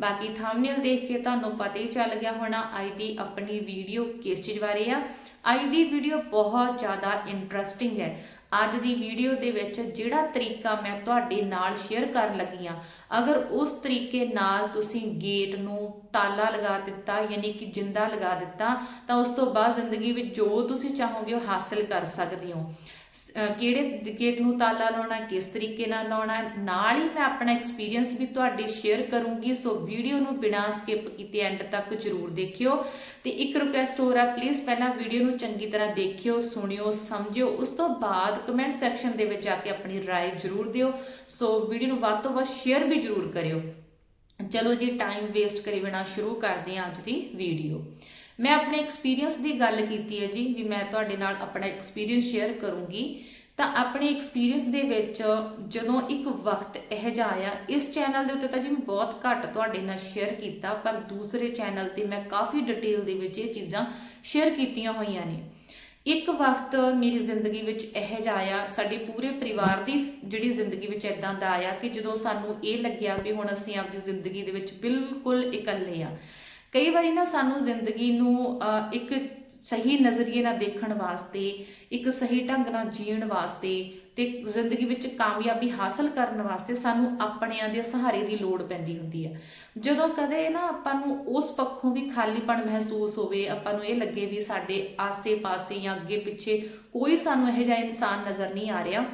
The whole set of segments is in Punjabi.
ਬਾਕੀ ਥੰਬਨੇਲ ਦੇਖ ਕੇ ਤੁਹਾਨੂੰ ਪਤਾ ਹੀ ਚੱਲ ਗਿਆ ਹੋਣਾ ਅੱਜ ਦੀ ਆਪਣੀ ਵੀਡੀਓ ਕਿਸ ਚੀਜ਼ ਬਾਰੇ ਆ। ਅੱਜ ਦੀ ਵੀਡੀਓ ਬਹੁਤ ਜ਼ਿਆਦਾ ਇੰਟਰਸਟਿੰਗ ਹੈ। ਅੱਜ ਦੀ ਵੀਡੀਓ ਦੇ ਵਿੱਚ ਜਿਹੜਾ ਤਰੀਕਾ ਮੈਂ ਤੁਹਾਡੇ ਨਾਲ ਸ਼ੇਅਰ ਕਰਨ ਲੱਗੀ ਆ ਅਗਰ ਉਸ ਤਰੀਕੇ ਨਾਲ ਤੁਸੀਂ ਗੇਟ ਨੂੰ ਤਾਲਾ ਲਗਾ ਦਿੱਤਾ, ਯਾਨੀ ਕਿ ਜਿੰਦਾ ਲਗਾ ਦਿੱਤਾ, ਤਾਂ ਉਸ ਤੋਂ ਬਾਅਦ ਜ਼ਿੰਦਗੀ ਵਿੱਚ ਜੋ ਤੁਸੀਂ ਚਾਹੋਗੇ ਉਹ ਹਾਸਲ ਕਰ ਸਕਦੇ ਹੋ। ਕਿਹੜੇ ਗੇਟ ਨੂੰ ਤਾਲਾ ਲਾਉਣਾ ਕਿਸ ਤਰੀਕੇ ਨਾਲ ਲਾਉਣਾ ਹੈ, ਨਾਲ ਹੀ ਮੈਂ ਆਪਣਾ ਐਕਸਪੀਰੀਅੰਸ ਵੀ ਤੁਹਾਡੇ ਸ਼ੇਅਰ ਕਰੂੰਗੀ ਸੋ ਵੀਡੀਓ ਨੂੰ ਬਿਨਾਂ ਸਕਿਪ ਕੀਤੇ ਐਂਡ ਤੱਕ ਜਰੂਰ ਦੇਖਿਓ ਤੇ ਇੱਕ ਰਿਕੁਐਸਟ ਹੋਰ ਹੈ ਪਲੀਜ਼ ਪਹਿਲਾਂ ਵੀਡੀਓ ਨੂੰ ਚੰਗੀ ਤਰ੍ਹਾਂ ਦੇਖਿਓ ਸੁਣਿਓ ਸਮਝਿਓ ਉਸ ਤੋਂ ਬਾਅਦ ਕਮੈਂਟ ਸੈਕਸ਼ਨ ਦੇ ਵਿੱਚ ਜਾ ਕੇ ਆਪਣੀ رائے ਜਰੂਰ ਦਿਓ ਸੋ ਵੀਡੀਓ ਨੂੰ ਵੱਧ ਤੋਂ ਵੱਧ ਸ਼ੇਅਰ ਵੀ ਜਰੂਰ ਕਰਿਓ ਚਲੋ ਜੀ ਟਾਈਮ ਵੇਸਟ ਕਰੇ ਬਿਨਾ ਸ਼ੁਰੂ ਕਰਦੇ ਹਾਂ ਅੱਜ ਦੀ ਵੀਡੀਓ ਮੈਂ ਆਪਣੇ ਐਕਸਪੀਰੀਅੰਸ ਦੀ ਗੱਲ ਕੀਤੀ ਹੈ ਜੀ, ਵੀ ਮੈਂ ਤੁਹਾਡੇ ਨਾਲ ਆਪਣਾ ਐਕਸਪੀਰੀਅੰਸ ਸ਼ੇਅਰ ਕਰੂੰਗੀ। ਤਾਂ ਆਪਣੇ ਐਕਸਪੀਰੀਅੰਸ ਦੇ ਵਿੱਚ ਜਦੋਂ ਇੱਕ ਵਕਤ ਇਹ ਜਿਹਾ ਆਇਆ, ਇਸ ਚੈਨਲ ਦੇ ਉੱਤੇ ਤਾਂ ਜੀ ਮੈਂ ਬਹੁਤ ਘੱਟ ਤੁਹਾਡੇ ਨਾਲ ਸ਼ੇਅਰ ਕੀਤਾ, ਪਰ ਦੂਸਰੇ ਚੈਨਲ ਤੇ ਮੈਂ ਕਾਫੀ ਡਿਟੇਲ ਦੇ ਵਿੱਚ ਇਹ ਚੀਜ਼ਾਂ ਸ਼ੇਅਰ ਕੀਤੀਆਂ ਹੋਈਆਂ ਨੇ। ਇੱਕ ਵਕਤ ਮੇਰੀ ਜ਼ਿੰਦਗੀ ਵਿੱਚ ਇਹ ਜਿਹਾ ਆਇਆ, ਸਾਡੇ ਪੂਰੇ ਪਰਿਵਾਰ ਦੀ ਜਿਹੜੀ ਜ਼ਿੰਦਗੀ ਵਿੱਚ ਇਦਾਂ ਦਾ ਆਇਆ ਕਿ ਜਦੋਂ ਸਾਨੂੰ ਇਹ ਲੱਗਿਆ ਵੀ ਹੁਣ ਅਸੀਂ ਆਪਣੀ ਜ਼ਿੰਦਗੀ ਦੇ ਵਿੱਚ ਬਿਲਕੁਲ ਇਕੱਲੇ ਆ ਕਈ ਵਾਰੀ ਨਾ ਸਾਨੂੰ ਜ਼ਿੰਦਗੀ ਨੂੰ ਇੱਕ ਸਹੀ ਨਜ਼ਰੀਏ ਨਾਲ ਦੇਖਣ ਵਾਸਤੇ, ਇੱਕ ਸਹੀ ਢੰਗ ਨਾਲ ਜੀਣ ਵਾਸਤੇ ਤੇ ਜ਼ਿੰਦਗੀ ਵਿੱਚ ਕਾਮਯਾਬੀ ਹਾਸਲ ਕਰਨ ਵਾਸਤੇ ਸਾਨੂੰ ਆਪਣਿਆਂ ਦੇ ਸਹਾਰੇ ਦੀ ਲੋੜ ਪੈਂਦੀ ਹੁੰਦੀ ਹੈ ਜਦੋਂ ਕਦੇ ਨਾ ਆਪਾਂ ਨੂੰ ਉਸ ਪੱਖੋਂ ਵੀ ਖਾਲੀਪਣ ਮਹਿਸੂਸ ਹੋਵੇ, ਆਪਾਂ ਨੂੰ ਇਹ ਲੱਗੇ ਵੀ ਸਾਡੇ ਆਸੇ-ਪਾਸੇ ਜਾਂ ਅੱਗੇ ਪਿੱਛੇ ਕੋਈ ਸਾਨੂੰ ਇਹੋ ਜਿਹਾ ਇਨਸਾਨ ਨਜ਼ਰ ਨਹੀਂ ਆ ਰਿਹਾ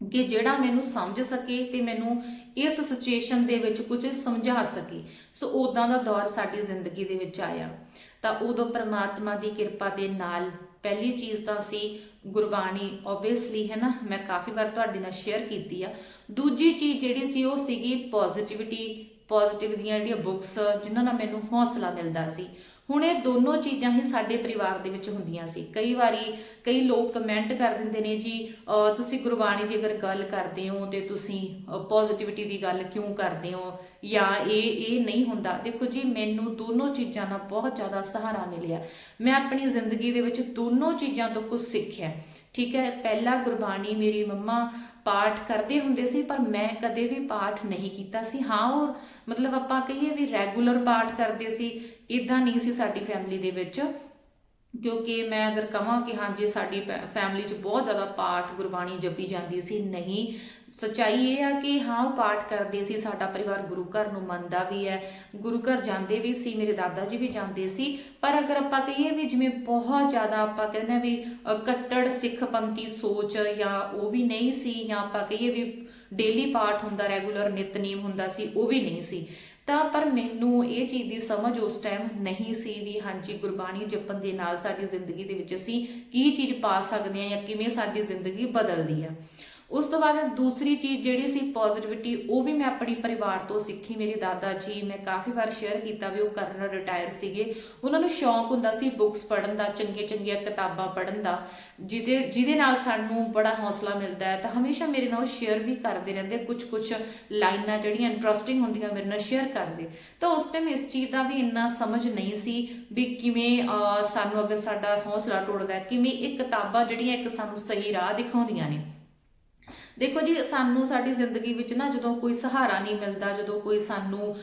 ਕਿ ਜਿਹੜਾ ਮੈਨੂੰ ਸਮਝ ਸਕੇ ਤੇ ਮੈਨੂੰ ਇਸ ਸਿਚੁਏਸ਼ਨ ਦੇ ਵਿੱਚ ਕੁਝ ਸਮਝਾ ਸਕੀ। ਸੋ ਉਦਾਂ ਦਾ ਦੌਰ ਸਾਡੀ ਜ਼ਿੰਦਗੀ ਦੇ ਵਿੱਚ ਆਇਆ। ਤਾਂ ਉਦੋਂ ਪ੍ਰਮਾਤਮਾ ਦੀ ਕਿਰਪਾ ਦੇ ਨਾਲ ਪਹਿਲੀ ਚੀਜ਼ ਤਾਂ ਸੀ ਗੁਰਬਾਣੀ ਓਬਵੀਅਸਲੀ ਹੈ ਨਾ ਮੈਂ ਕਾਫੀ ਵਾਰ ਤੁਹਾਡੇ ਨਾਲ ਸ਼ੇਅਰ ਕੀਤੀ ਆ। ਦੂਜੀ ਚੀਜ਼ ਜਿਹੜੀ ਸੀ ਉਹ ਸੀਗੀ ਪੋਜ਼ਿਟਿਵਿਟੀ ਪੋਜ਼ਿਟਿਵ ਦੀਆਂ ਜਿਹੜੀਆਂ ਬੁੱਕਸ ਜਿਨ੍ਹਾਂ ਨਾਲ ਮੈਨੂੰ ਹੌਸਲਾ ਮਿਲਦਾ ਸੀ। ਹੁਣ ਇਹ ਦੋਨੋਂ ਚੀਜ਼ਾਂ ਹੀ ਸਾਡੇ ਪਰਿਵਾਰ ਦੇ ਵਿੱਚ ਹੁੰਦੀਆਂ ਸੀ। ਕਈ ਵਾਰੀ ਕਈ ਲੋਕ ਕਮੈਂਟ ਕਰ ਦਿੰਦੇ ਨੇ ਜੀ ਤੁਸੀਂ ਗੁਰਬਾਣੀ ਦੀ ਅਗਰ ਗੱਲ ਕਰਦੇ ਹੋ ਤੇ ਤੁਸੀਂ ਪੋਜ਼ਿਟਿਵਿਟੀ ਦੀ ਗੱਲ ਕਿਉਂ ਕਰਦੇ ਹੋ ਜਾਂ ਇਹ ਇਹ ਨਹੀਂ ਹੁੰਦਾ। ਦੇਖੋ ਜੀ, ਮੈਨੂੰ ਦੋਨੋਂ ਚੀਜ਼ਾਂ ਦਾ ਬਹੁਤ ਜ਼ਿਆਦਾ ਸਹਾਰਾ ਮਿਲਿਆ। ਮੈਂ ਆਪਣੀ ਜ਼ਿੰਦਗੀ ਦੇ ਵਿੱਚ ਦੋਨੋਂ ਚੀਜ਼ਾਂ ਤੋਂ ਕੁਝ ਸਿੱਖਿਆ। ਠੀਕ ਹੈ, ਪਹਿਲਾ ਗੁਰਬਾਣੀ ਮੇਰੀ ਮੰਮਾ ਪਾਠ ਕਰਦੇ ਹੁੰਦੇ ਸੀ, ਪਰ ਮੈਂ ਕਦੇ ਵੀ ਪਾਠ ਨਹੀਂ ਕੀਤਾ ਸੀ। ਹਾਂ, ਉਹ ਮਤਲਬ ਆਪਾਂ ਕਹੀਏ ਵੀ ਰੈਗੂਲਰ ਪਾਠ ਕਰਦੇ ਸੀ ਇਦਾਂ ਨਹੀਂ ਸੀ ਸਾਡੀ ਫੈਮਿਲੀ ਦੇ ਵਿੱਚ। ਕਿਉਂਕਿ ਮੈਂ ਅਗਰ ਕਹਾਂ ਕਿ ਹਾਂਜੀ ਸਾਡੀ ਫੈਮਿਲੀ 'ਚ ਬਹੁਤ ਜ਼ਿਆਦਾ ਪਾਠ ਗੁਰਬਾਣੀ ਜਪੀ ਜਾਂਦੀ ਸੀ ਨਹੀਂ। ਸੱਚਾਈ ਇਹ ਆ ਕਿ ਹਾਂ ਉਹ ਪਾਠ ਕਰਦੇ ਸੀ ਸਾਡਾ ਪਰਿਵਾਰ ਗੁਰੂ ਘਰ ਨੂੰ ਮੰਨਦਾ ਵੀ ਹੈ। ਗੁਰੂ ਘਰ ਜਾਂਦੇ ਵੀ ਸੀ ਮੇਰੇ ਦਾਦਾ ਜੀ ਵੀ ਜਾਂਦੇ ਸੀ। ਪਰ ਅਗਰ ਆਪਾਂ ਕਹੀਏ ਵੀ ਜਿਵੇਂ ਬਹੁਤ ਜ਼ਿਆਦਾ ਆਪਾਂ ਕਹਿੰਦੇ ਆ ਵੀ ਅ, ਕੱਟੜ ਸਿੱਖਪੰਥੀ ਸੋਚ ਜਾਂ ਉਹ ਵੀ ਨਹੀਂ ਸੀ ਜਾਂ ਆਪਾਂ ਕਹੀਏ ਵੀ ਡੇਲੀ ਪਾਠ ਹੁੰਦਾ ਰੈਗੂਲਰ ਨਿਤਨੇਮ ਹੁੰਦਾ ਸੀ ਉਹ ਵੀ ਨਹੀਂ ਸੀ। ਤਾਂ ਪਰ ਮੈਨੂੰ ਇਹ ਚੀਜ਼ ਦੀ ਸਮਝ ਉਸ ਟਾਈਮ ਨਹੀਂ ਸੀ ਵੀ ਹਾਂਜੀ, ਗੁਰਬਾਣੀ ਜਪਣ ਦੇ ਨਾਲ ਸਾਡੀ ਜ਼ਿੰਦਗੀ ਦੇ ਵਿੱਚ ਅਸੀਂ ਕੀ ਚੀਜ਼ ਪਾ ਸਕਦੇ ਹਾਂ ਜਾਂ ਕਿਵੇਂ ਸਾਡੀ ਜ਼ਿੰਦਗੀ ਬਦਲਦੀ ਆ। ਉਸ ਤੋਂ ਬਾਅਦ ਦੂਸਰੀ ਚੀਜ਼ ਜਿਹੜੀ ਸੀ ਪੋਜ਼ਿਟਿਵਿਟੀ ਉਹ ਵੀ ਮੈਂ ਆਪਣੀ ਪਰਿਵਾਰ ਤੋਂ ਸਿੱਖੀ। ਮੇਰੇ ਦਾਦਾ ਜੀ ਮੈਂ ਕਾਫੀ ਵਾਰ ਸ਼ੇਅਰ ਕੀਤਾ ਵੀ ਉਹ ਕਰਨਲ ਰਿਟਾਇਰ ਸੀਗੇ। ਉਹਨਾਂ ਨੂੰ ਸ਼ੌਂਕ ਹੁੰਦਾ ਸੀ ਬੁੱਕਸ ਪੜ੍ਹਨ ਦਾ ਚੰਗੀਆਂ ਚੰਗੀਆਂ ਕਿਤਾਬਾਂ ਪੜ੍ਹਨ ਦਾ। ਜਿਹਦੇ ਜਿਹਦੇ ਨਾਲ ਸਾਨੂੰ ਬੜਾ ਹੌਸਲਾ ਮਿਲਦਾ ਹੈ। ਤਾਂ ਹਮੇਸ਼ਾ ਮੇਰੇ ਨਾਲ ਸ਼ੇਅਰ ਵੀ ਕਰਦੇ ਰਹਿੰਦੇ ਕੁਝ ਕੁਝ ਲਾਈਨਾਂ ਜਿਹੜੀਆਂ ਇੰਟਰਸਟਿੰਗ ਹੁੰਦੀਆਂ ਮੇਰੇ ਨਾਲ ਸ਼ੇਅਰ ਕਰਦੇ। ਤਾਂ ਉਸ ਟਾਈਮ ਇਸ ਚੀਜ਼ ਦਾ ਵੀ ਇੰਨਾ ਸਮਝ ਨਹੀਂ ਸੀ ਵੀ ਕਿਵੇਂ ਸਾਨੂੰ ਅਗਰ ਸਾਡਾ ਹੌਸਲਾ ਟੁੱਟਦਾ ਕਿਵੇਂ ਇਹ ਕਿਤਾਬਾਂ ਜਿਹੜੀਆਂ ਇੱਕ ਸਾਨੂੰ ਸਹੀ ਰਾਹ ਦਿਖਾਉਂਦੀਆਂ ਨੇ। ਦੇਖੋ ਜੀ, ਸਾਨੂੰ ਸਾਡੀ ਜ਼ਿੰਦਗੀ ਵਿੱਚ ਨਾ ਜਦੋਂ ਕੋਈ ਸਹਾਰਾ ਨਹੀਂ ਮਿਲਦਾ, ਜਦੋਂ ਕੋਈ ਸਾਨੂੰ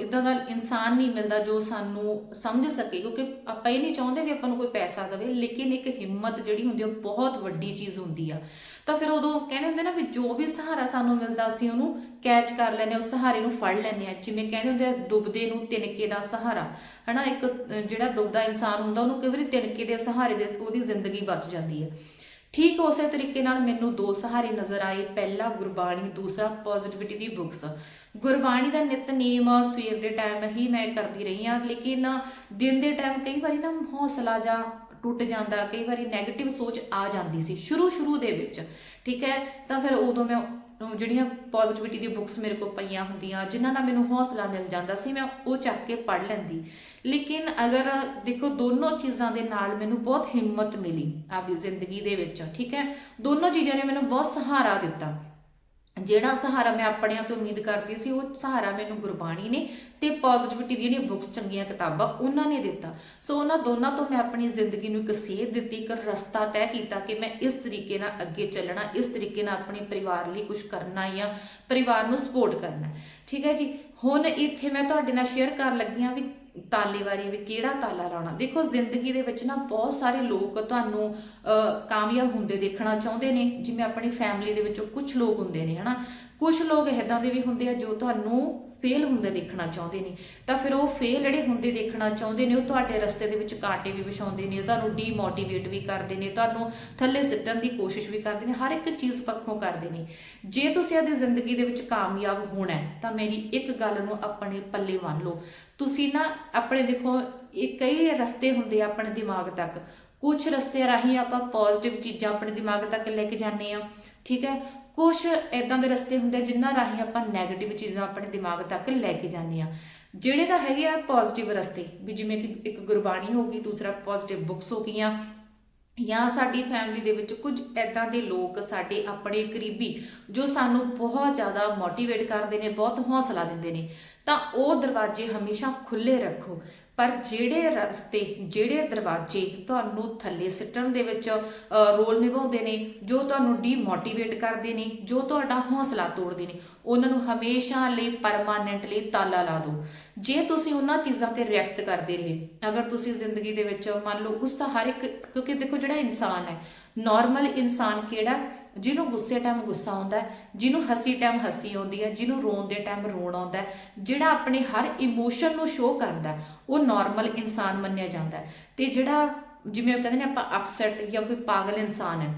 ਇਦਾਂ ਦਾ ਇਨਸਾਨ ਨਹੀਂ ਮਿਲਦਾ ਜੋ ਸਾਨੂੰ ਸਮਝ ਸਕੇ, ਕਿਉਂਕਿ ਆਪਾਂ ਇਹ ਨਹੀਂ ਚਾਹੁੰਦੇ ਵੀ ਆਪਾਂ ਨੂੰ ਕੋਈ ਪੈਸਾ ਦੇਵੇ, ਲੇਕਿਨ ਇੱਕ ਹਿੰਮਤ ਜਿਹੜੀ ਹੁੰਦੀ ਆ, ਉਹ ਬਹੁਤ ਵੱਡੀ ਚੀਜ਼ ਹੁੰਦੀ ਆ। ਤਾਂ ਫਿਰ ਉਦੋਂ ਕਹਿੰਦੇ ਹੁੰਦੇ ਨਾ ਵੀ ਜੋ ਵੀ ਸਹਾਰਾ ਸਾਨੂੰ ਮਿਲਦਾ, ਅਸੀਂ ਉਹਨੂੰ ਕੈਚ ਕਰ ਲੈਂਦੇ ਹਾਂ, ਉਸ ਸਹਾਰੇ ਨੂੰ ਫੜ ਲੈਂਦੇ ਆ ਜਿਵੇਂ ਕਹਿੰਦੇ ਹੁੰਦੇ ਆ, ਡੁੱਬਦੇ ਨੂੰ ਤਿਨਕੇ ਦਾ ਸਹਾਰਾ। ਹਨਾ, ਇੱਕ ਜਿਹੜਾ ਡੁੱਬਦਾ ਇਨਸਾਨ ਹੁੰਦਾ, ਉਹਨੂੰ ਕਈ ਵਾਰੀ ਤਿਨਕੇ ਦੇ ਸਹਾਰੇ ਦੇ ਉਹਦੀ ਜ਼ਿੰਦਗੀ ਬਚ ਜਾਂਦੀ ਹੈ ਠੀਕ ਉਸੇ ਤਰੀਕੇ ਨਾਲ ਮੈਨੂੰ ਦੋ ਸਹਾਰੇ ਨਜ਼ਰ ਆਏ। ਪਹਿਲਾ ਗੁਰਬਾਣੀ, ਦੂਸਰਾ ਪੋਜ਼ਿਟਿਵਿਟੀ ਦੀ ਬੁੱਕਸ ਗੁਰਬਾਣੀ ਦਾ ਨਿਤਨੇਮ ਸਵੇਰ ਦੇ ਟਾਈਮ ਹੀ ਮੈਂ ਕਰਦੀ ਰਹੀ ਹਾਂ, ਲੇਕਿਨ ਦਿਨ ਦੇ ਟਾਈਮ ਕਈ ਵਾਰੀ ਨਾ ਹੌਸਲਾ ਜਾਂ ਟੁੱਟ ਜਾਂਦਾ, ਕਈ ਵਾਰੀ 네ਗੇਟਿਵ ਸੋਚ ਆ ਜਾਂਦੀ ਸੀ ਸ਼ੁਰੂ ਸ਼ੁਰੂ ਦੇ ਵਿੱਚ। ਠੀਕ ਹੈ? ਤਾਂ ਫਿਰ ਉਦੋਂ ਮੈਂ ਜਿਹੜੀਆਂ ਪੋਜ਼ਿਟਿਵਿਟੀ ਦੀ ਬੁੱਕਸ ਮੇਰੇ ਕੋਲ ਪਈਆਂ ਹੁੰਦੀਆਂ, ਜਿਨ੍ਹਾਂ ਨਾਲ ਮੈਨੂੰ ਹੌਸਲਾ ਮਿਲ ਜਾਂਦਾ ਸੀ, ਮੈਂ ਉਹ ਚੱਕ ਕੇ ਪੜ੍ਹ ਲੈਂਦੀ। ਲੇਕਿਨ ਅਗਰ ਦੇਖੋ, ਦੋਨੋਂ ਚੀਜ਼ਾਂ ਦੇ ਨਾਲ ਮੈਨੂੰ ਬਹੁਤ ਹਿੰਮਤ ਮਿਲੀ ਆਪਦੀ ਜ਼ਿੰਦਗੀ ਦੇ ਵਿੱਚ, ਠੀਕ ਹੈ? ਦੋਨੋਂ ਚੀਜ਼ਾਂ ਨੇ ਮੈਨੂੰ ਬਹੁਤ ਸਹਾਰਾ ਦਿੱਤਾ। ਜਿਹੜਾ ਸਹਾਰਾ ਮੈਂ ਆਪਣਿਆਂ ਤੋਂ ਉਮੀਦ ਕਰਦੀ ਸੀ, ਉਹ ਸਹਾਰਾ ਮੈਨੂੰ ਗੁਰਬਾਣੀ ਨੇ ਤੇ ਪੋਜ਼ਿਟਿਵਿਟੀ ਦੀ ਜਿਹੜੀਆਂ ਬੁੱਕਸ ਚੰਗੀਆਂ ਕਿਤਾਬਾਂ ਉਹਨਾਂ ਨੇ ਦਿੱਤਾ। ਸੋ ਉਹਨਾਂ ਦੋਨਾਂ ਤੋਂ ਮੈਂ ਆਪਣੀ ਜ਼ਿੰਦਗੀ ਨੂੰ ਇੱਕ ਸੇਧ ਦਿੱਤੀ, ਇੱਕ ਰਸਤਾ ਤੈਅ ਕੀਤਾ ਕਿ ਮੈਂ ਇਸ ਤਰੀਕੇ ਨਾਲ ਅੱਗੇ ਚੱਲਣਾ, ਇਸ ਤਰੀਕੇ ਨਾਲ ਆਪਣੇ ਪਰਿਵਾਰ ਲਈ ਕੁਝ ਕਰਨਾ ਜਾਂ ਪਰਿਵਾਰ ਨੂੰ ਸਪੋਰਟ ਕਰਨਾ। ਠੀਕ ਹੈ ਜੀ? ਹੁਣ ਇੱਥੇ ਮੈਂ ਤੁਹਾਡੇ ਨਾਲ ਸ਼ੇਅਰ ਕਰਨ ਲੱਗੀ ਹਾਂ ਵੀ ਤਾਲੇ ਵਾਰੀ ਵੀ ਕਿਹੜਾ ਤਾਲਾ ਲਾਉਣਾ? ਦੇਖੋ ਜ਼ਿੰਦਗੀ ਦੇ ਵਿੱਚ ਨਾ ਬਹੁਤ ਸਾਰੇ ਲੋਕ ਤੁਹਾਨੂੰ ਅਹ, ਕਾਮਯਾਬ ਹੁੰਦੇ ਦੇਖਣਾ ਚਾਹੁੰਦੇ ਨੇ। ਜਿਵੇਂ ਆਪਣੀ ਫੈਮਿਲੀ ਦੇ ਵਿੱਚੋਂ ਕੁਝ ਲੋਕ ਹੁੰਦੇ ਨੇ ਹਨਾ? ਕੁਝ ਲੋਕ ਇਦਾਂ ਦੇ ਵੀ ਹੁੰਦੇ ਆ ਜੋ ਤੁਹਾਨੂੰ ਫੇਲ ਹੁੰਦੇ ਦੇਖਣਾ ਚਾਹੁੰਦੇ ਨੇ। ਤਾਂ ਫਿਰ ਉਹ ਫੇਲ ਜਿਹੜੇ ਹੁੰਦੇ ਦੇਖਣਾ ਚਾਹੁੰਦੇ ਨੇ, ਉਹ ਤੁਹਾਡੇ ਰਸਤੇ ਦੇ ਵਿੱਚ ਕਾਂਟੇ ਵੀ ਵਿਛਾਉਂਦੇ ਨੇ ਤੁਹਾਨੂੰ ਡੀਮੋਟੀਵੇਟ ਵੀ ਕਰਦੇ ਨੇ, ਤੁਹਾਨੂੰ ਥੱਲੇ ਸਿੱਟਣ ਦੀ ਕੋਸ਼ਿਸ਼ ਵੀ ਕਰਦੇ ਨੇ, ਹਰ ਇੱਕ ਚੀਜ਼ ਪੱਖੋਂ ਕਰਦੇ ਨੇ। ਜੇ ਤੁਸੀਂ ਆਪਣੀ ਜ਼ਿੰਦਗੀ ਦੇ ਵਿੱਚ ਕਾਮਯਾਬ ਹੋਣਾ ਹੈ, ਤਾਂ ਮੇਰੀ ਇੱਕ ਗੱਲ ਨੂੰ ਆਪਣੇ ਪੱਲੇ ਬੰਨ ਲਓ। ਤੁਸੀਂ ਨਾ ਆਪਣੇ ਦੇਖੋ, ਇਹ ਕਈ ਰਸਤੇ ਹੁੰਦੇ ਆ ਆਪਣੇ ਦਿਮਾਗ ਤੱਕ। ਕੁਝ ਰਸਤੇ ਰਾਹੀਂ ਆਪਾਂ ਪੋਜ਼ਿਟਿਵ ਚੀਜ਼ਾਂ ਆਪਣੇ ਦਿਮਾਗ ਤੱਕ ਲੈ ਕੇ ਜਾਂਦੇ ਆ ਠੀਕ ਹੈ? ਕੁਝ ਇਦਾਂ ਦੇ ਰਸਤੇ ਹੁੰਦੇ ਆ ਜਿਨ੍ਹਾਂ ਰਾਹੀਂ ਆਪਾਂ 네ਗੇਟਿਵ ਚੀਜ਼ਾਂ ਆਪਣੇ ਦਿਮਾਗ ਤੱਕ ਲੈ ਕੇ ਜਾਂਦੇ ਆ ਜਿਹੜੇ ਤਾਂ ਹੈਗੇ ਆ ਪੋਜ਼ਿਟਿਵ ਰਸਤੇ, ਵੀ ਜਿਵੇਂ ਕਿ ਇੱਕ ਗੁਰਬਾਣੀ ਹੋ ਗਈ, ਦੂਸਰਾ ਪੋਜ਼ਿਟਿਵ ਬੁੱਕਸ ਹੋ ਗਈਆਂ, ਜਾਂ ਸਾਡੀ ਫੈਮਿਲੀ ਦੇ ਵਿੱਚ ਕੁਝ ਐਦਾਂ ਦੇ ਲੋਕ ਸਾਡੇ ਆਪਣੇ ਕਰੀਬੀ, ਜੋ ਸਾਨੂੰ ਬਹੁਤ ਜ਼ਿਆਦਾ ਮੋਟੀਵੇਟ ਕਰਦੇ ਨੇ, ਬਹੁਤ ਹੌਸਲਾ ਦਿੰਦੇ ਨੇ, ਤਾਂ ਉਹ ਦਰਵਾਜ਼ੇ ਹਮੇਸ਼ਾ ਖੁੱਲੇ ਰੱਖੋ। ਪਰ ਜਿਹੜੇ ਰਸਤੇ, ਜਿਹੜੇ ਦਰਵਾਜ਼ੇ ਤੁਹਾਨੂੰ ਥੱਲੇ ਸਿੱਟਣ ਦੇ ਵਿੱਚ ਰੋਲ ਨਿਭਾਉਂਦੇ ਨੇ, ਜੋ ਤੁਹਾਨੂੰ ਡੀਮੋਟੀਵੇਟ ਕਰਦੇ ਨੇ, ਜੋ ਤੁਹਾਡਾ ਹੌਸਲਾ ਤੋੜਦੇ ਨੇ, ਉਹਨਾਂ ਨੂੰ ਹਮੇਸ਼ਾ ਲਈ ਪਰਮਾਨੈਂਟਲੀ ਤਾਲਾ ਲਾ ਦਿਓ। ਜੇ ਤੁਸੀਂ ਉਹਨਾਂ ਚੀਜ਼ਾਂ ਤੇ ਰਿਐਕਟ ਕਰਦੇ ਰਹੇ, ਅਗਰ ਤੁਸੀਂ ਜ਼ਿੰਦਗੀ ਦੇ ਵਿੱਚ ਮੰਨ ਲਓ ਗੁੱਸਾ ਹਰ ਇੱਕ, ਕਿਉਂਕਿ ਦੇਖੋ ਜਿਹੜਾ ਇਨਸਾਨ ਹੈ ਨਾਰਮਲ ਇਨਸਾਨ ਕਿਹੜਾ? ਜਿਹਨੂੰ ਗੁੱਸੇ ਟਾਈਮ ਗੁੱਸਾ ਆਉਂਦਾ ਜਿਹਨੂੰ ਹਸੀ ਟਾਈਮ ਹੱਸੀ ਆਉਂਦੀ ਹੈ, ਜਿਹਨੂੰ ਰੋਣ ਦੇ ਟਾਈਮ ਰੋਣ ਆਉਂਦਾ ਜਿਹੜਾ ਆਪਣੇ ਹਰ ਇਮੋਸ਼ਨ ਨੂੰ ਸ਼ੋਅ ਕਰਦਾ ਉਹ ਨਾਰਮਲ ਇਨਸਾਨ ਮੰਨਿਆ ਜਾਂਦਾ ਹੈ। ਤੇ ਜਿਹੜਾ ਜਿਵੇਂ ਉਹ ਕਹਿੰਦੇ ਨੇ ਆਪਾਂ ਅਪਸੈਟ ਜਾਂ ਕੋਈ ਪਾਗਲ ਇਨਸਾਨ ਹੈ,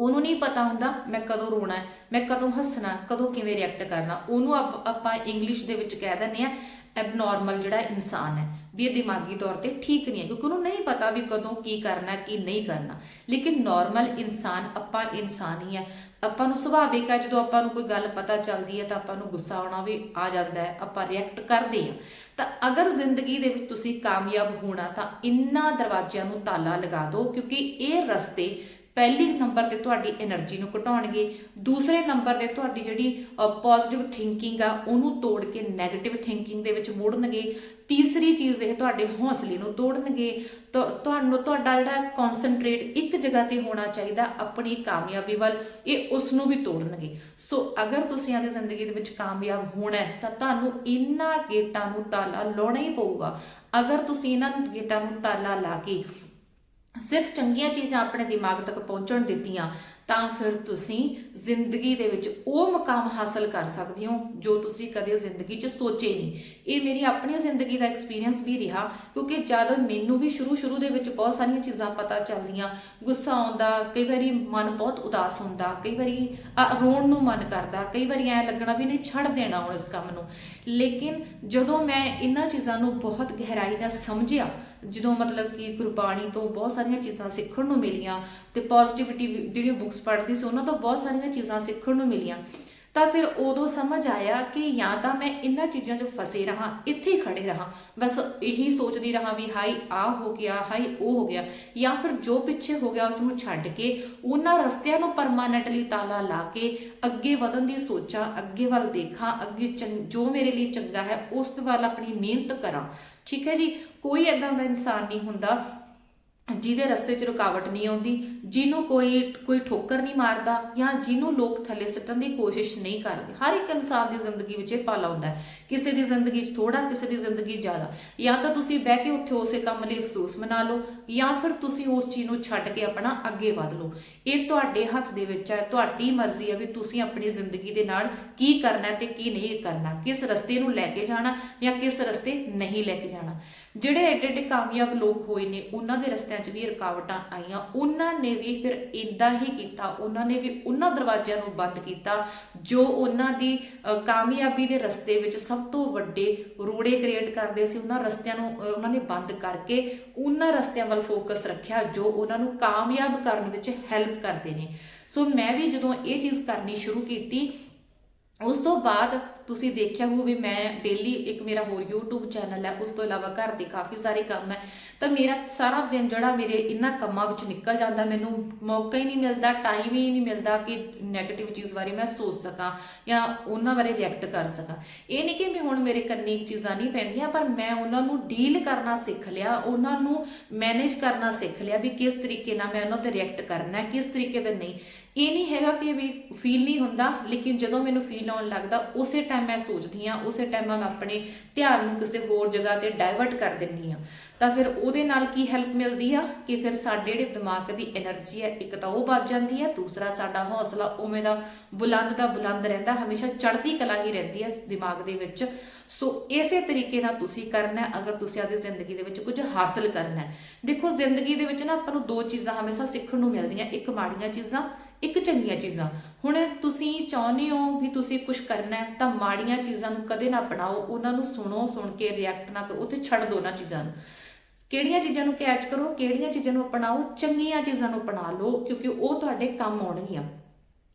ਉਹਨੂੰ ਨਹੀਂ ਪਤਾ ਹੁੰਦਾ ਮੈਂ ਕਦੋਂ ਰੋਣਾ ਹੈ, ਮੈਂ ਕਦੋਂ ਹੱਸਣਾ ਕਦੋਂ ਕਿਵੇਂ ਰਿਐਕਟ ਕਰਨਾ ਉਹਨੂੰ ਆਪ- ਆਪਾਂ ਇੰਗਲਿਸ਼ ਦੇ ਵਿੱਚ ਕਹਿ ਦਿੰਦੇ ਆ ਐਬਨੋਰਮਲ ਜਿਹੜਾ ਇਨਸਾਨ ਹੈ। ਵੀ ਇਹ ਦਿਮਾਗੀ ਤੌਰ ਤੇ ਠੀਕ ਨਹੀਂ ਹੈ, ਕਿਉਂਕਿ ਉਹਨੂੰ ਨਹੀਂ ਪਤਾ ਵੀ ਕਦੋਂ ਕੀ ਕਰਨਾ, ਕੀ ਨਹੀਂ ਕਰਨਾ। ਲੇਕਿਨ ਨਾਰਮਲ ਇਨਸਾਨ ਆਪਾਂ ਇਨਸਾਨ ਹੀ ਹੈ। ਆਪਾਂ ਨੂੰ ਸੁਭਾਵਿਕ ਹੈ, ਜਦੋਂ ਆਪਾਂ ਨੂੰ ਕੋਈ ਗੱਲ ਪਤਾ ਚੱਲਦੀ ਹੈ ਤਾਂ ਆਪਾਂ ਨੂੰ ਗੁੱਸਾ ਆਉਣਾ ਵੀ ਆ ਜਾਂਦਾ ਹੈ, ਆਪਾਂ ਰਿਐਕਟ ਕਰਦੇ ਹਾਂ। ਤਾਂ ਅਗਰ ਜ਼ਿੰਦਗੀ ਦੇ ਵਿੱਚ ਤੁਸੀਂ ਕਾਮਯਾਬ ਹੋਣਾ ਤਾਂ ਇਨ੍ਹਾਂ ਦਰਵਾਜ਼ਿਆਂ ਨੂੰ ਤਾਲਾ ਲਗਾ ਦਿਓ, ਕਿਉਂਕਿ ਇਹ ਰਸਤੇ ਪਹਿਲੇ ਨੰਬਰ ਤੇ ਤੁਹਾਡੀ એનર્ਜੀ ਨੂੰ ਘਟਾਉਣਗੇ, ਦੂਸਰੇ ਨੰਬਰ ਤੇ ਤੁਹਾਡੀ ਜਿਹੜੀ ਪੋਜ਼ਿਟਿਵ ਥਿੰਕਿੰਗ ਆ, ਉਹਨੂੰ ਤੋੜ ਕੇ ਨੈਗੇਟਿਵ ਥਿੰਕਿੰਗ ਦੇ ਵਿੱਚ ਮੋੜਨਗੇ। ਤੀਸਰੀ ਚੀਜ਼ ਇਹ ਤੁਹਾਡੇ ਹੌਸਲੇ ਨੂੰ ਤੋੜਨਗੇ। ਤੁਹਾਨੂੰ ਤੁਹਾਡਾ ਜਿਹੜਾ ਕਨਸੈਂਟਰੇਟ ਇੱਕ ਜਗ੍ਹਾ ਤੇ ਹੋਣਾ ਚਾਹੀਦਾ ਆਪਣੀ ਕਾਮਯਾਬੀ ਵੱਲ, ਇਹ ਉਸ ਨੂੰ ਵੀ ਤੋੜਨਗੇ। ਸੋ, ਅਗਰ ਤੁਸੀਂ ਆਪਣੀ ਜ਼ਿੰਦਗੀ ਦੇ ਵਿੱਚ ਕਾਮਯਾਬ ਹੋਣਾ ਹੈ, ਤਾਂ ਤੁਹਾਨੂੰ ਇਹਨਾਂ ਗੇਟਾਂ ਨੂੰ ਤਾਲਾ ਲਾਉਣਾ ਹੀ ਪਊਗਾ। ਅਗਰ ਤੁਸੀਂ ਇਹਨਾਂ ਗੇਟਾਂ ਨੂੰ ਤਾਲਾ ਲਾ ਕੇ ਸਿਰਫ ਚੰਗੀਆਂ ਚੀਜ਼ਾਂ ਆਪਣੇ ਦਿਮਾਗ ਤੱਕ ਪਹੁੰਚਣ ਦਿੱਤੀਆਂ। ਤਾਂ ਫਿਰ ਤੁਸੀਂ ਜ਼ਿੰਦਗੀ ਦੇ ਵਿੱਚ ਉਹ ਮਕਾਮ ਹਾਸਲ ਕਰ ਸਕਦੇ ਹੋ ਜੋ ਤੁਸੀਂ ਕਦੇ ਜ਼ਿੰਦਗੀ 'ਚ ਸੋਚੇ ਨਹੀਂ। ਇਹ ਮੇਰੀ ਆਪਣੀ ਜ਼ਿੰਦਗੀ ਦਾ ਐਕਸਪੀਰੀਅੰਸ ਵੀ ਰਿਹਾ ਕਿਉਂਕਿ ਜਦ ਮੈਨੂੰ ਵੀ ਸ਼ੁਰੂ ਸ਼ੁਰੂ ਦੇ ਵਿੱਚ ਬਹੁਤ ਸਾਰੀਆਂ ਚੀਜ਼ਾਂ ਪਤਾ ਚੱਲਦੀਆਂ ਗੁੱਸਾ ਆਉਂਦਾ ਕਈ ਵਾਰੀ ਮਨ ਬਹੁਤ ਉਦਾਸ ਹੁੰਦਾ ਕਈ ਵਾਰੀ ਅ, ਰੋਣ ਨੂੰ ਮਨ ਕਰਦਾ ਕਈ ਵਾਰੀ ਐ ਲੱਗਣਾ ਵੀ ਨਹੀਂ ਛੱਡ ਦੇਣਾ ਹੁਣ ਇਸ ਕੰਮ ਨੂੰ। ਲੇਕਿਨ ਜਦੋਂ ਮੈਂ ਇਹਨਾਂ ਚੀਜ਼ਾਂ ਨੂੰ ਬਹੁਤ ਗਹਿਰਾਈ ਨਾਲ ਸਮਝਿਆ ਜਦੋਂ ਮਤਲਬ ਕਿ ਗੁਰਬਾਣੀ ਤੋਂ ਬਹੁਤ ਸਾਰੀਆਂ ਚੀਜ਼ਾਂ ਸਿੱਖਣ ਨੂੰ ਮਿਲੀਆਂ ਤੇ ਪੋਜ਼ਿਟਿਵਿਟੀ ਜਿਹੜੀਆਂ ਬੁੱਕਸ ਪੜ੍ਹਦੀ ਸੀ, ਉਹਨਾਂ ਤੋਂ ਬਹੁਤ ਸਾਰੀਆਂ ਚੀਜ਼ਾਂ ਸਿੱਖਣ ਨੂੰ ਮਿਲੀਆਂ। ਤਾਂ ਫਿਰ ਉਦੋਂ ਸਮਝ ਆਇਆ ਕਿ ਜਾਂ ਤਾਂ ਮੈਂ ਇਹਨਾਂ ਚੀਜ਼ਾਂ 'ਚ ਫਸੇ ਰਹਾ, ਇੱਥੇ ਹੀ ਖੜੇ ਰਹਾ। ਬਸ ਇਹੀ ਸੋਚਦੀ ਰਹਾ ਵੀ ਹਾਈ ਆ ਹੋ ਗਿਆ ਹਾਈ ਉਹ ਹੋ ਗਿਆ। ਜਾਂ ਫਿਰ ਜੋ ਪਿੱਛੇ ਹੋ ਗਿਆ ਉਸ ਨੂੰ ਛੱਡ ਕੇ ਉਹਨਾਂ ਰਸਤਿਆਂ ਨੂੰ ਪਰਮਾਨੈਂਟਲੀ ਤਾਲਾ ਲਾ ਕੇ ਅੱਗੇ ਵਧਣ ਦੀ ਸੋਚਾਂ, ਅੱਗੇ ਵੱਲ ਦੇਖਾਂ, ਅੱਗੇ ਚੰਗ- ਜੋ ਮੇਰੇ ਲਈ ਚੰਗਾ ਹੈ, ਉਸ ਵੱਲ ਆਪਣੀ ਮਿਹਨਤ ਕਰਾਂ। ਠੀਕ ਹੈ ਜੀ? ਕੋਈ ਐਦਾਂ ਦਾ ਇਨਸਾਨ ਨਹੀਂ ਹੁੰਦਾ, ਜਿਹਦੇ ਰਸਤੇ 'ਚ ਰੁਕਾਵਟ ਨਹੀਂ ਆਉਂਦੀ ਜਿਹਨੂੰ ਕੋਈ ਕੋਈ ਠੋਕਰ ਨਹੀਂ ਮਾਰਦਾ ਜਾਂ ਜਿਹਨੂੰ ਲੋਕ ਥੱਲੇ ਸਿੱਟਣ ਦੀ ਕੋਸ਼ਿਸ਼ ਨਹੀਂ ਕਰਦੇ। ਹਰ ਇੱਕ ਇਨਸਾਨ ਦੀ ਜ਼ਿੰਦਗੀ ਵਿੱਚ ਇਹ ਪਲ ਆਉਂਦਾ ਹੈ। ਕਿਸੇ ਦੀ ਜ਼ਿੰਦਗੀ 'ਚ ਥੋੜਾ ਕਿਸੇ ਦੀ ਜ਼ਿੰਦਗੀ ਜ਼ਿਆਦਾ। ਜਾਂ ਤਾਂ ਤੁਸੀਂ ਬਹਿ ਕੇ ਉੱਥੇ ਉਸੇ ਕੰਮ ਲਈ ਅਫਸੋਸ ਮਨਾ ਲਓ, ਜਾਂ ਫਿਰ ਤੁਸੀਂ ਉਸ ਚੀਜ਼ ਨੂੰ ਛੱਡ ਕੇ ਆਪਣਾ ਅੱਗੇ ਵਧ ਲਓ। ਇਹ ਤੁਹਾਡੇ ਹੱਥ ਦੇ ਵਿੱਚ ਹੈ, ਤੁਹਾਡੀ ਮਰਜ਼ੀ ਹੈ ਵੀ ਤੁਸੀਂ ਆਪਣੀ ਜ਼ਿੰਦਗੀ ਦੇ ਨਾਲ ਕੀ ਕਰਨਾ ਹੈ ਤੇ ਕੀ ਨਹੀਂ ਕਰਨਾ। ਕਿਸ ਰਸਤੇ ਨੂੰ ਲੈ ਕੇ ਜਾਣਾ ਜਾਂ ਕਿਸ ਰਸਤੇ ਨਹੀਂ ਲੈ ਕੇ ਜਾਣਾ। ਜਿਹੜੇ ਐਡੇ ਐਡੇ ਕਾਮਯਾਬ ਲੋਕ ਹੋਏ ਨੇ, ਉਹਨਾਂ ਦੇ ਰਸਤਿਆਂ 'ਚ ਵੀ ਰੁਕਾਵਟਾਂ ਆਈਆਂ। ਉਹਨਾਂ ਨੇ ਵੀ ਫਿਰ ਇਦਾਂ ਹੀ ਕੀਤਾ, ਉਹਨਾਂ ਨੇ ਵੀ ਉਹਨਾਂ ਦਰਵਾਜ਼ਿਆਂ ਨੂੰ ਬੰਦ ਕੀਤਾ, ਜੋ ਉਹਨਾਂ ਦੀ ਕਾਮਯਾਬੀ ਦੇ ਰਸਤੇ ਵਿੱਚ ਸਭ ਤੋਂ ਵੱਡੇ ਰੋੜੇ ਕ੍ਰੀਏਟ ਕਰਦੇ ਸੀ, ਉਹਨਾਂ ਰਸਤਿਆਂ ਨੂੰ ਉਹਨਾਂ ਨੇ ਬੰਦ ਕਰਕੇ ਉਹਨਾਂ ਰਸਤਿਆਂ ਵੱਲ ਫੋਕਸ ਰੱਖਿਆ, ਜੋ ਉਹਨਾਂ ਨੂੰ ਕਾਮਯਾਬ ਕਰਨ ਵਿੱਚ ਹੈਲਪ ਕਰਦੇ ਨੇ। ਸੋ ਮੈਂ ਵੀ ਜਦੋਂ ਇਹ ਚੀਜ਼ ਕਰਨੀ ਸ਼ੁਰੂ ਕੀਤੀ, ਉਸ ਤੋਂ ਬਾਅਦ ਤੁਸੀਂ ਦੇਖਿਆ ਹੋਵੇ ਵੀ ਮੈਂ ਡੇਲੀ ਇੱਕ ਮੇਰਾ ਹੋਰ YouTube ਚੈਨਲ ਹੈ, ਉਸ ਤੋਂ ਇਲਾਵਾ ਘਰ ਦੇ ਕਾਫੀ ਸਾਰੇ ਕੰਮ ਹੈ। ਤਾਂ ਮੇਰਾ ਸਾਰਾ ਦਿਨ ਜਿਹੜਾ ਮੇਰੇ ਇਹਨਾਂ ਕੰਮਾਂ ਵਿੱਚ ਨਿਕਲ ਜਾਂਦਾ, ਮੈਨੂੰ ਮੌਕਾ ਹੀ ਨਹੀਂ ਮਿਲਦਾ ਟਾਈਮ ਹੀ ਨਹੀਂ ਮਿਲਦਾ ਕਿ 네ਗੇਟਿਵ ਚੀਜ਼ ਬਾਰੇ ਮੈਂ ਸੋਚ ਸਕਾਂ ਜਾਂ ਉਹਨਾਂ ਬਾਰੇ ਰਿਐਕਟ ਕਰ ਸਕਾਂ। ਇਹ ਨਹੀਂ ਕਿ ਮੈਂ ਹੁਣ ਮੇਰੇ ਕੰਨੀ ਚੀਜ਼ਾਂ ਨਹੀਂ ਪੈਂਦੀਆਂ, ਪਰ ਮੈਂ ਉਹਨਾਂ ਨੂੰ ਡੀਲ ਕਰਨਾ ਸਿੱਖ ਲਿਆ, ਉਹਨਾਂ ਨੂੰ ਮੈਨੇਜ ਕਰਨਾ ਸਿੱਖ ਲਿਆ ਵੀ ਕਿਸ ਤਰੀਕੇ ਨਾਲ ਮੈਂ ਉਹਨਾਂ ਤੇ ਰਿਐਕਟ ਕਰਨਾ ਹੈ, ਕਿਸ ਤਰੀਕੇ ਦੇ ਨਹੀਂ। ਇਹ ਨਹੀਂ ਹੈਗਾ ਕਿ ਵੀ ਫੀਲ ਨਹੀਂ ਹੁੰਦਾ, ਲੇਕਿਨ ਜਦੋਂ ਮੈਨੂੰ ਫੀਲ ਆਉਣ ਲੱਗਦਾ, ਉਸੇ ਟਾਈਮ ਮੈਂ ਸੋਚਦੀ ਆ ਉਸੇ ਟਾਈਮ ਮੈਂ ਆਪਣੇ ਧਿਆਨ ਨੂੰ ਕਿਸੇ ਹੋਰ ਜਗ੍ਹਾ ਤੇ ਡਾਇਵਰਟ ਕਰ ਦਿੰਦੀ ਆ ਤਾਂ ਫਿਰ ਉਹਦੇ ਨਾਲ ਕੀ ਹੈਲਪ ਮਿਲਦੀ ਆ? ਕਿ ਫਿਰ ਸਾਡੇ ਜਿਹੜੇ ਦਿਮਾਗ ਦੀ એનર્ਜੀ ਹੈ, ਇੱਕ ਤਾਂ ਉਹ ਵੱਧ ਜਾਂਦੀ ਹੈ, ਦੂਸਰਾ ਸਾਡਾ ਹੌਸਲਾ ਉਵੇਂ ਦਾ ਬੁਲੰਦ ਦਾ ਬੁਲੰਦ ਰਹਿੰਦਾ, ਹਮੇਸ਼ਾ ਚੜ੍ਹਦੀ ਕਲਾ ਹੀ ਰਹਿੰਦੀ ਹੈ ਦਿਮਾਗ ਦੇ ਵਿੱਚ। ਸੋ ਇਸੇ ਤਰੀਕੇ ਨਾਲ ਤੁਸੀਂ ਕਰਨਾ ਅਗਰ ਤੁਸੀਂ ਆਪਣੀ ਜ਼ਿੰਦਗੀ ਦੇ ਵਿੱਚ ਕੁਝ ਹਾਸਲ ਕਰਨਾ ਹੈ। ਦੇਖੋ, ਜ਼ਿੰਦਗੀ ਦੇ ਵਿੱਚ ਨਾ ਆਪਾਂ ਨੂੰ ਦੋ ਚੀਜ਼ਾਂ ਹਮੇਸ਼ਾ ਸਿੱਖਣ ਨੂੰ ਮਿਲਦੀਆਂ, ਇੱਕ ਮਾੜੀਆਂ ਚੀਜ਼ਾਂ ਇੱਕ ਚੰਗੀਆਂ ਚੀਜ਼ਾਂ। ਹੁਣ ਤੁਸੀਂ ਚਾਹੁੰਦੇ ਹੋ ਵੀ ਤੁਸੀਂ ਕੁਝ ਕਰਨਾ ਹੈ, ਤਾਂ ਮਾੜੀਆਂ ਚੀਜ਼ਾਂ ਨੂੰ ਕਦੇ ਨਾ ਅਪਣਾਓ, ਉਹਨਾਂ ਨੂੰ ਸੁਣੋ, ਸੁਣ ਕੇ ਰਿਐਕਟ ਨਾ ਕਰੋ, ਉੱਥੇ ਛੱਡ ਦਿਓ ਨਾ ਚੀਜ਼ਾਂ ਨੂੰ। ਕਿਹੜੀਆਂ ਚੀਜ਼ਾਂ ਨੂੰ ਕੈਚ ਕਰੋ, ਕਿਹੜੀਆਂ ਚੀਜ਼ਾਂ ਨੂੰ ਅਪਣਾਓ, ਚੰਗੀਆਂ ਚੀਜ਼ਾਂ ਨੂੰ ਅਪਣਾ ਲਓ, ਕਿਉਂਕਿ ਉਹ ਤੁਹਾਡੇ ਕੰਮ ਆਉਣਗੀਆਂ।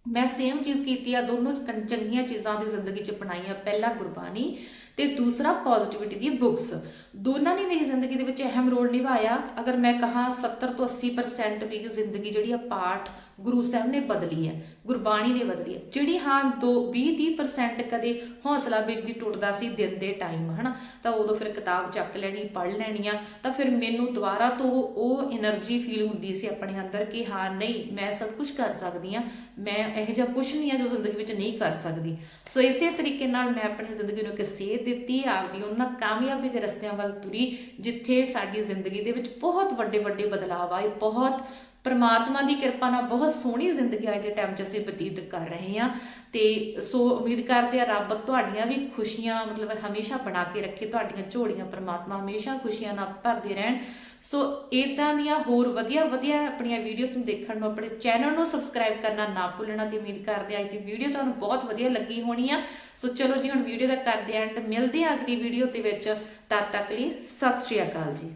ਮੈਂ ਸੇਮ ਚੀਜ਼ ਕੀਤੀ ਆ, ਦੋਨੋਂ ਚੰਗੀਆਂ ਚੀਜ਼ਾਂ ਦੀ ਜ਼ਿੰਦਗੀ 'ਚ ਅਪਣਾਈਆਂ, ਪਹਿਲਾ ਗੁਰਬਾਣੀ ਤੇ ਦੂਸਰਾ ਪੋਜ਼ਿਟਿਵਿਟੀ ਦੀ ਬੁੱਕਸ ਦੋਨਾਂ ਨੇ ਮੇਰੀ ਜ਼ਿੰਦਗੀ ਦੇ ਵਿੱਚ ਅਹਿਮ ਰੋਲ ਨਿਭਾਇਆ। ਅਗਰ ਮੈਂ ਕਹਾ 70 ਤੋਂ 80% ਮੇਰੀ ਜ਼ਿੰਦਗੀ ਜਿਹੜੀ ਆ ਪਾਠ ਗੁਰੂ ਸਾਹਿਬ ਨੇ ਬਦਲੀ ਹੈ, ਗੁਰਬਾਣੀ ਨੇ ਬਦਲੀ ਹੈ। ਜਿਹੜੀ ਹਾਂ 2 20 ਕਦੇ ਹੌਸਲਾ ਬਿਜਲੀ ਟੁੱਟਦਾ ਸੀ ਦਿਨ ਦੇ ਟਾਈਮ ਹਨਾ? ਤਾਂ ਉਦੋਂ ਫਿਰ ਕਿਤਾਬ ਚੱਕ ਲੈਣੀ, ਪੜ੍ਹ ਲੈਣੀ ਆ। ਤਾਂ ਫਿਰ ਮੈਨੂੰ ਦੁਬਾਰਾ ਤੋਂ ਉਹ એનર્ਜੀ ਫੀਲ ਹੁੰਦੀ ਸੀ ਆਪਣੇ ਅੰਦਰ ਕਿ ਹਾਂ, ਨਹੀਂ, ਮੈਂ ਸਭ ਕੁਝ ਕਰ ਸਕਦੀ ਆ ਮੈਂ ਇਹ ਜਿਹਾ ਕੁਝ ਨਹੀਂ ਆ ਜੋ ਜ਼ਿੰਦਗੀ ਵਿੱਚ ਨਹੀਂ ਕਰ ਸਕਦੀ। ਸੋ ਇਸੇ ਤਰੀਕੇ ਨਾਲ ਮੈਂ ਆਪਣੀ ਜ਼ਿੰਦਗੀ ਨੂੰ ਇੱਕ ਸੇਧ ਦਿੱਤੀ ਆਪਦੀ, ਉਹਨਾਂ ਕਾਮਯਾਬੀ ਦੇ ਰਸਤਿਆਂ ਵੱਲ ਤੁਰੀ, ਜਿੱਥੇ ਸਾਡੀ ਜ਼ਿੰਦਗੀ ਦੇ ਵਿੱਚ ਬਹੁਤ ਵੱਡੇ ਵੱਡੇ ਬਦਲਾਅ ਆਏ, ਬਹੁਤ ਪਰਮਾਤਮਾ ਦੀ ਕਿਰਪਾ ਨਾਲ ਬਹੁਤ ਸੋਹਣੀ ਜ਼ਿੰਦਗੀ ਅੱਜ ਦੇ ਟਾਈਮ 'ਚ ਅਸੀਂ ਬਤੀਤ ਕਰ ਰਹੇ ਹਾਂ। ਤੇ ਸੋ ਉਮੀਦ ਕਰਦੇ ਆ ਰੱਬ ਤੁਹਾਡੀਆਂ ਵੀ ਖੁਸ਼ੀਆਂ ਮਤਲਬ ਹਮੇਸ਼ਾ ਬਣਾ ਕੇ ਰੱਖੇ, ਤੁਹਾਡੀਆਂ ਝੋਲੀਆਂ ਪਰਮਾਤਮਾ ਹਮੇਸ਼ਾ ਖੁਸ਼ੀਆਂ ਨਾਲ ਭਰਦੇ ਰਹਿਣ। ਸੋ ਇਦਾਂ ਦੀਆਂ ਹੋਰ ਵਧੀਆ ਵਧੀਆ ਆਪਣੀਆਂ ਵੀਡੀਓਜ਼ ਨੂੰ ਦੇਖਣ ਨੂੰ ਆਪਣੇ ਚੈਨਲ ਨੂੰ ਸਬਸਕ੍ਰਾਈਬ ਕਰਨਾ ਨਾ ਭੁੱਲਣਾ ਤੇ ਉਮੀਦ ਕਰਦੇ ਆ ਅੱਜ ਦੀ ਵੀਡੀਓ ਤੁਹਾਨੂੰ ਬਹੁਤ ਵਧੀਆ ਲੱਗੀ ਹੋਣੀ ਆ। ਸੋ ਚਲੋ ਜੀ, ਹੁਣ ਵੀਡੀਓ ਦਾ ਕਰਦੇ ਐਂਡ ਮਿਲਦੇ ਆ ਅਗਲੀ ਵੀਡੀਓ ਦੇ ਵਿੱਚ। ਤਦ ਤੱਕ ਲਈ ਸਤਿ ਸ਼੍ਰੀ ਅਕਾਲ ਜੀ।